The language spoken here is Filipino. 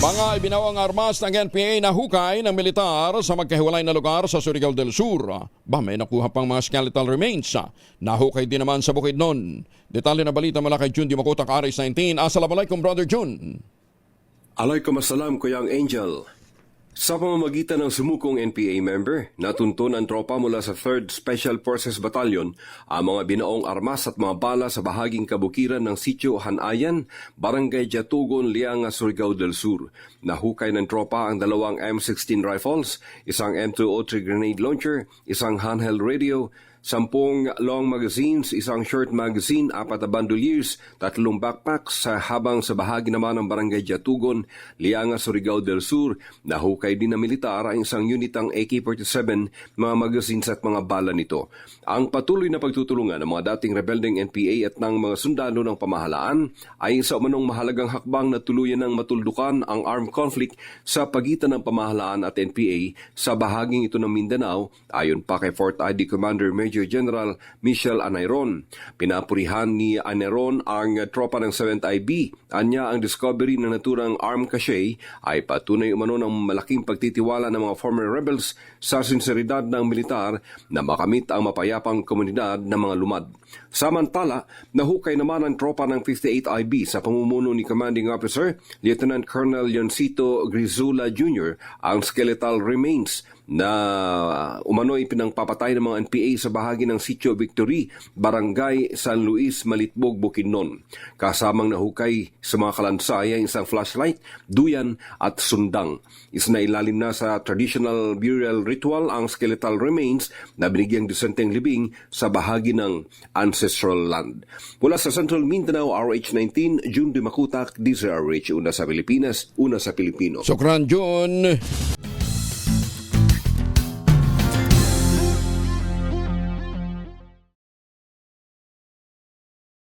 Mga ibinawang armas ng NPA na hukay ng militar sa magkahiwalay na lugar sa Surigao del Sur. Ba may nakuha pang mga skeletal remains. Nahukay din naman sa bukid nun. Detalye na balita mula kay Jun Dimakuta Karis 19. Assalamualaikum Brother Jun. Alaykum assalam, Kuyang Angel. Sa pamamagitan ng sumukong NPA member, natuntun ang tropa mula sa 3rd Special Forces Battalion ang mga binaong armas at mga bala sa bahaging kabukiran ng Sitio Hanayan, Barangay Jatugon, Lianga, Surigao del Sur. Nahukay ng tropa ang dalawang M16 rifles, isang M203 grenade launcher, isang handheld radio, sampung long magazines, isang short magazine, apat na bandoliers, tatlong backpacks, sa habang sa bahagi naman ng Barangay Jatugon, Lianga, Surigao del Sur, nahukay din ng militar ang isang unitang AK-47, mga magazines at mga bala nito. Ang patuloy na pagtutulungan ng mga dating rebelding NPA at ng mga sundalo ng pamahalaan ay sa umanong mahalagang hakbang na tuluyan ng matuldukan ang armed conflict sa pagitan ng pamahalaan at NPA sa bahaging ito ng Mindanao ayon pa kay Fort ID Commander Major General Michel Anayron. Pinapurihan ni Anayron ang tropa ng 7th IB. Anya ang discovery ng naturang armed cache ay patunay umano ng malaking pagtitiwala ng mga former rebels sa sinseridad ng militar na makamit ang mapayapang komunidad ng mga lumad. Samantala, nahukay naman ang tropa ng 58 IB sa pamumuno ni Commanding Officer Lieutenant Colonel Leoncito Grizula Jr. ang skeletal remains na umano'y pinangpapatay ng mga NPA sa bahagi ng Sitio Victory, Barangay San Luis, Malitbog, Bukidnon. Kasamang nahukay sa mga kalansay ay isang flashlight, duyan at sundang. Isinailalim na sa traditional burial ritual ang skeletal remains na binigyang disenteng libing sa bahagi ng ancestral land. Mula sa Central Mindanao, RH19, June Dimakutak, DZRH, una sa Pilipinas, una sa Pilipino. Sokran Jun.